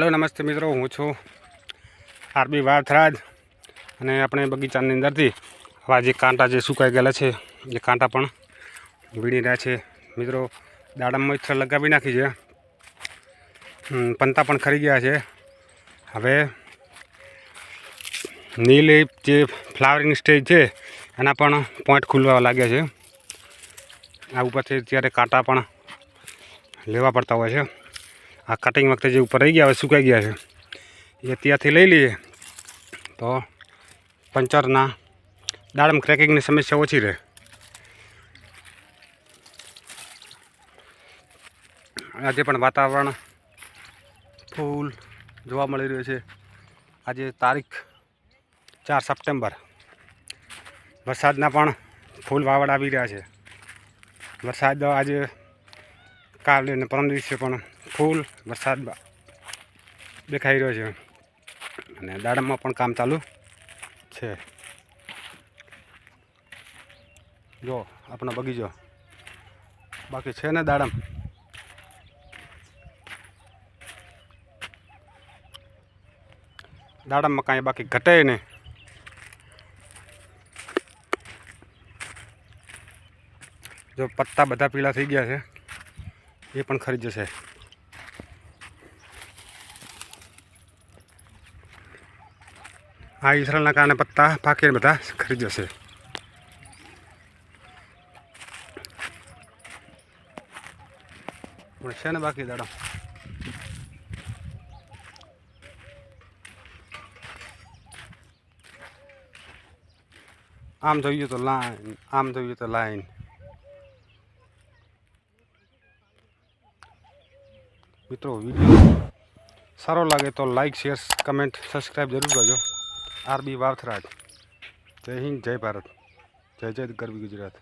Hello, નમસ્તે મિત્રો, હું છું આરબી વાથરાજ અને આપણે બગીચાની અંદરથી આવા જે કાંટા જે સુકાઈ ગયેલા છે, એ કાંટા પણ વીણી રહ્યા છે. મિત્રો દાડમમાં મચ્છર લગાવી નાખી છે. પંતા પણ ખરી ગયા છે. હવે નીલી જે ફ્લાવરિંગ સ્ટેજ છે, એના પણ પોઈન્ટ ખુલવા લાગ્યા છે. આ ઉપરથી અત્યારે કાંટા પણ લેવા પડતા હોય છે. આ કટિંગ વખતે જે ઉપર રહી ગયા હોય સુકાઈ ગયા છે. એ ત્યાંથી લઈ લઈએ. તો પંચરના દાડમ ક્રેકિંગની સમસ્યા ઓછી રહે. આજે પણ વાતાવરણ ફૂલ જોવા મળી રહ્યું છે. આજે તારીખ ચાર સપ્ટેમ્બર. વરસાદના પણ ફૂલ વાવડ આવી રહ્યા છે. વરસાદ આજે કાલે અને પરમ દિવસે પણ ફૂલ વરસાદ દેખાઈ રહ્યો છે. અને દાડમમાં પણ કામ ચાલુ છે. જો, આપણો બગીચો. બાકી છે ને દાડમ? દાડમમાં કાંઈ બાકી ઘટે નહીં. જો, પત્તા બધા પીળા થઈ ગયા છે. એ પણ ખરી જશે. આ ઈસરાના કારણે પત્તા પાકીને બધા ખરી જશે છે ને બાકી દાડા. આમ જોઈએ તો લાઈન, આમ જોઈએ તો લાઈન. મિત્રો વીડિયો સારો લાગે તો લાઈક, શેર, કમેન્ટ, સબસ્ક્રાઈબ જરૂર કરજો. આરબી વાવથરાજ. જય હિન્દ જય ભારત. જય જય ગરવી ગુજરાત.